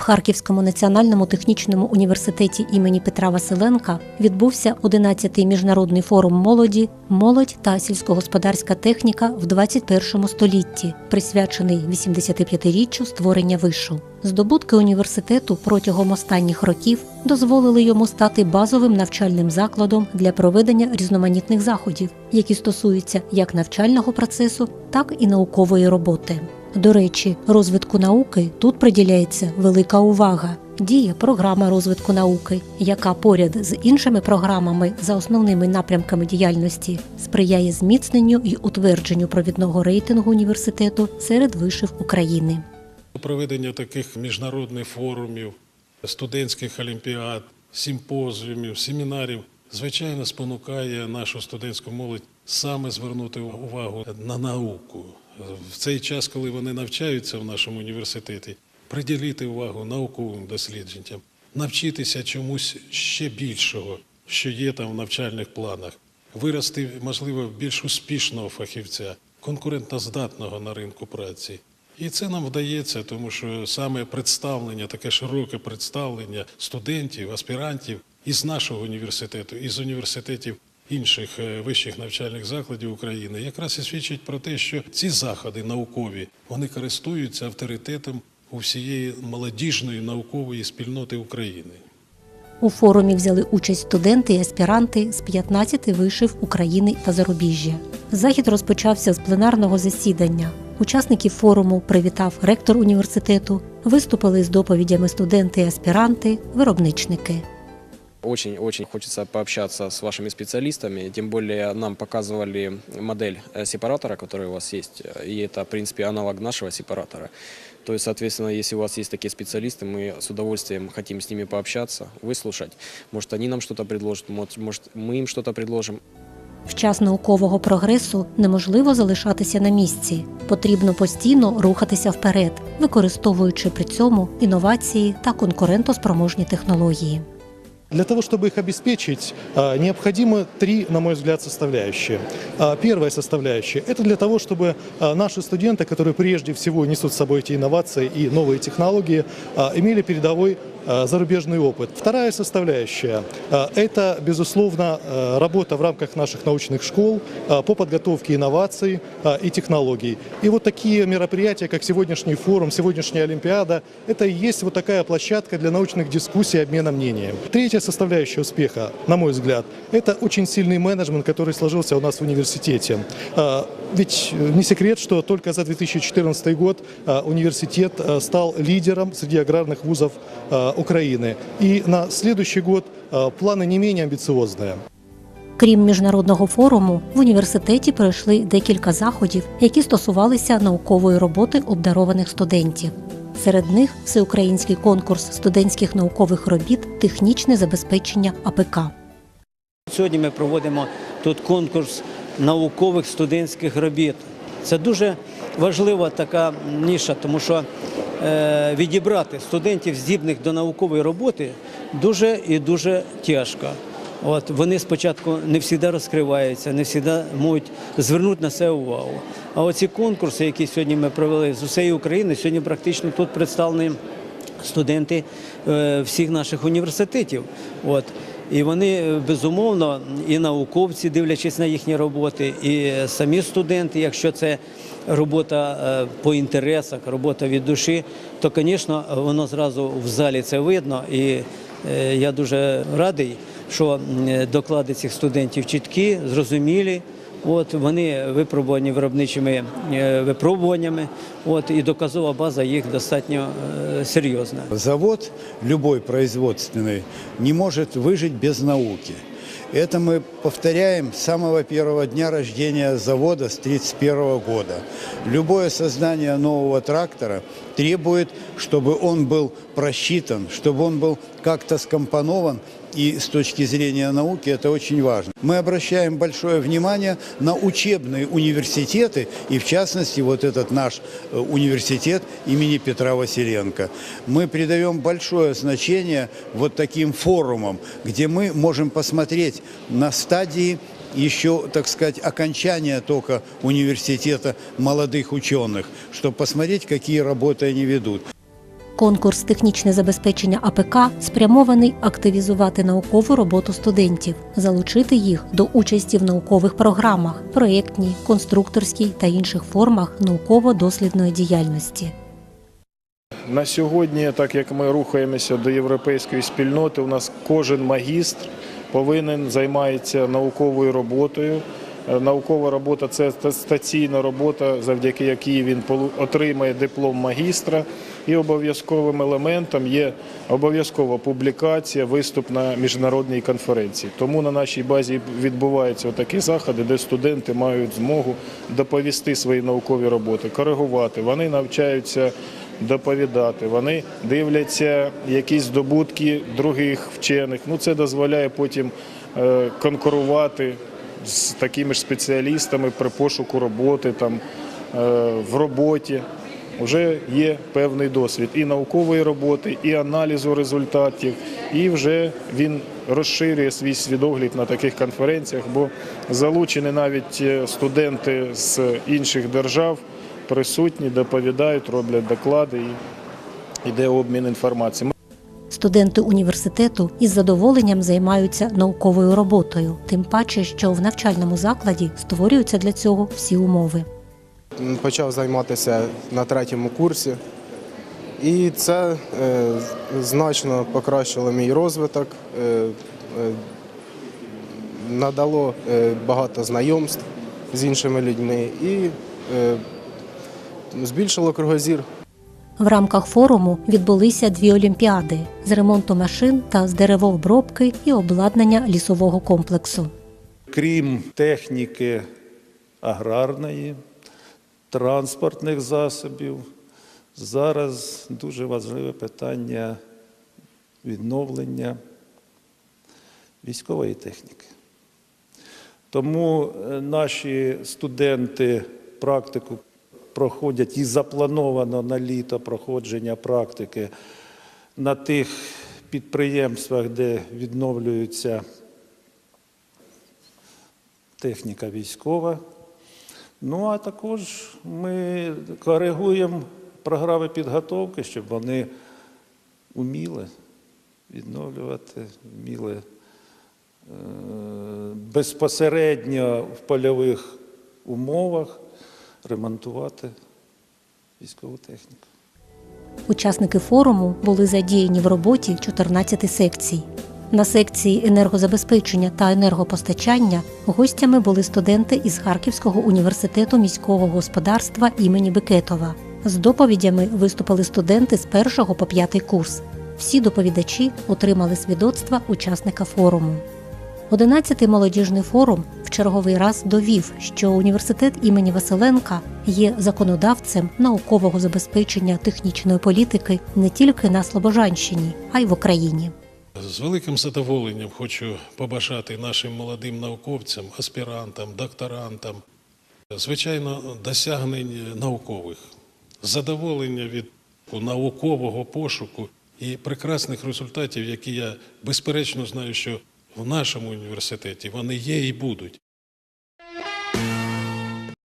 В Харківському національному технічному університеті імені Петра Василенка відбувся 11-й міжнародний форум молоді Молодь та сільськогосподарська техніка в 21 столітті, присвячений 85-річчю створення вишу. Здобутки університету протягом останніх років дозволили йому стати базовим навчальним закладом для проведення різноманітних заходів, які стосуються як навчального процесу, так і наукової роботи. До речі, розвитку науки тут приділяється велика увага. Діє програма розвитку науки, яка поряд з іншими програмами за основними напрямками діяльності сприяє зміцненню і утвердженню провідного рейтингу університету серед вишів України. Проведення таких міжнародних форумів, студентських олімпіад, симпозіумів, семінарів, звичайно, спонукає нашу студентську молодь саме звернути увагу на науку. В цей час, коли вони навчаються в нашому університеті, приділити увагу науковим дослідженням, навчитися чомусь ще більшого, що є там в навчальних планах, вирости, можливо, більш успішного фахівця, конкурентоздатного на ринку праці. І це нам вдається, тому що саме представлення, таке широке представлення студентів, аспірантів із нашого університету, із університетів інших е, вищих навчальних закладів України, якраз і свідчить про те, що ці заходи наукові вони користуються авторитетом у всієї молодіжної наукової спільноти України. У форумі взяли участь студенти і аспіранти з 15 вишів України та зарубіжжя. Захід розпочався з пленарного засідання. Учасників форуму привітав ректор університету, виступили з доповідями студенти і аспіранти, виробничники. Очень-очень хочется пообщаться с вашими специалистами, тем более нам показывали модель э, сепаратора, который у вас есть, и это, в принципе, аналог нашего сепаратора. То есть, соответственно, если у вас есть такие специалисты, мы с удовольствием хотим с ними пообщаться, выслушать. Может, они нам что-то предложат, может, может, мы им что-то предложим. В час наукового прогресу неможливо залишатися на місці. Потрібно постійно рухатися вперед, використовуючи при цьому інновації та конкурентоспроможні технології. Для того, чтобы их обеспечить, а, необходимы три, на мой взгляд, составляющие. А, Первая составляющая – это для того, чтобы а, наши студенты, которые прежде всего несут с собой эти инновации и новые технологии, а, имели передовой а, зарубежный опыт. Вторая составляющая а, – это, безусловно, а, работа в рамках наших научных школ по подготовке инноваций и технологий. И вот такие мероприятия, как сегодняшний форум, сегодняшняя Олимпиада – это и есть вот такая площадка для научных дискуссий обмена мнением. Третья составляющая успеха, на мой взгляд, это очень сильный менеджмент, который сложился у нас в университете. Ведь э, не секрет, что только за 2014 год университет стал лидером среди аграрных вузов Украины. И на следующий год а, планы не менее амбициозные. Крім міжнародного форуму, в університеті пройшли декілька заходів, які стосувалися наукової роботи обдарованих студентів. Серед них всеукраїнський конкурс студентських наукових робіт Технічне забезпечення АПК. Сьогодні ми проводимо тут конкурс наукових студентських робіт. Це дуже важлива така ніша, тому що е, відібрати студентів, здібних до наукової роботи, дуже і дуже тяжко. От вони спочатку не завжди розкриваються, не завжди можуть звернути на це увагу. А оці конкурси, які сьогодні ми провели з усієї України, сьогодні практично тут представлені студенти е, всіх наших університетів. От. І вони е, безумовно, і науковці, дивлячись на їхні роботи, і самі студенти, якщо це робота е, по інтересах, робота від душі, то, звісно, воно зразу в залі це видно. І е, я дуже радий, що доклади цих студентів чіткі, зрозумілі. От вони випробувані виробничими е, випробуваннями. От і доказова база їх достатньо е, серйозна. Завод, любой производственный, не може вижити без науки. Это мы повторяем с самого первого дня рождения завода с 1931 года. Любое создание нового трактора требует, чтобы он был просчитан, чтобы он был как-то скомпонован, и с точки зрения науки это очень важно. Мы обращаем большое внимание на учебные университеты, и в частности вот этот наш э, университет имени Петра Василенко. Мы придаем большое значение вот таким форумам, где мы можем посмотреть на стадии еще, так сказать, окончания только университета молодых ученых, чтобы посмотреть, какие работы они ведут. Конкурс технічне забезпечення АПК спрямований активізувати наукову роботу студентів, залучити їх до участі в наукових програмах, проєктній, конструкторській та інших формах науково-дослідної діяльності. На сьогодні, так як ми рухаємося до європейської спільноти, у нас кожен магістр повинен займатися науковою роботою. Е, Наукова робота це стаційна робота, завдяки якій він отримає диплом магістра. І обов'язковим елементом є обов'язкова публікація, виступ на міжнародній конференції. Тому на нашій базі відбуваються такі заходи, де студенти мають змогу доповісти свої наукові роботи, коригувати. Вони навчаються доповідати. Вони дивляться якісь здобутки других вчених. Ну це дозволяє потім е, конкурувати з такими ж спеціалістами при пошуку роботи там е, в роботі. Вже є певний досвід і наукової роботи, і аналізу результатів, і вже він розширює свій свідоглядь на таких конференціях, бо залучені навіть е, студенти з інших держав, присутні, доповідають, роблять доклади і йде обмін інформацією. Студенти університету із задоволенням займаються науковою роботою, тим паче, що в навчальному закладі створюються для цього всі умови. почав займатися на третьому курсі. І це е, значно покращило мій розвиток, е, е, надало е, багато знайомств з іншими людьми і е, збільшило кругозір. В рамках форуму відбулися дві олімпіади з ремонту машин та з деревообробки і обладнання лісового комплексу. крім техніки аграрної, транспортних засобів, зараз дуже важливе питання відновлення військової техніки. Тому е, наші студенти практику проходять і заплановано на літо проходження практики на тих підприємствах, де відновлюються техніка військова. Ну а також ми коригуємо програми підготовки, щоб вони вміли відновлювати, вміли е, безпосередньо в польових умовах ремонтувати військову техніку. Учасники форуму були задіяні в роботі 14 секцій. На секції енергозабезпечення та енергопостачання гостями були студенти із Харківського університету міського господарства імені Бекетова. З доповідями виступили студенти з першого по п'ятий курс. Всі доповідачі отримали свідоцтва учасника форуму. Одинадцятий молодіжний форум в черговий раз довів, що університет імені Василенка є законодавцем наукового забезпечення технічної політики не тільки на Слобожанщині, а й в Україні. З великим задоволенням хочу побажати нашим молодим науковцям, аспірантам, докторантам, звичайно, досягнень наукових, задоволення від наукового пошуку і прекрасних результатів, які я безперечно знаю, що в нашому університеті вони є і будуть.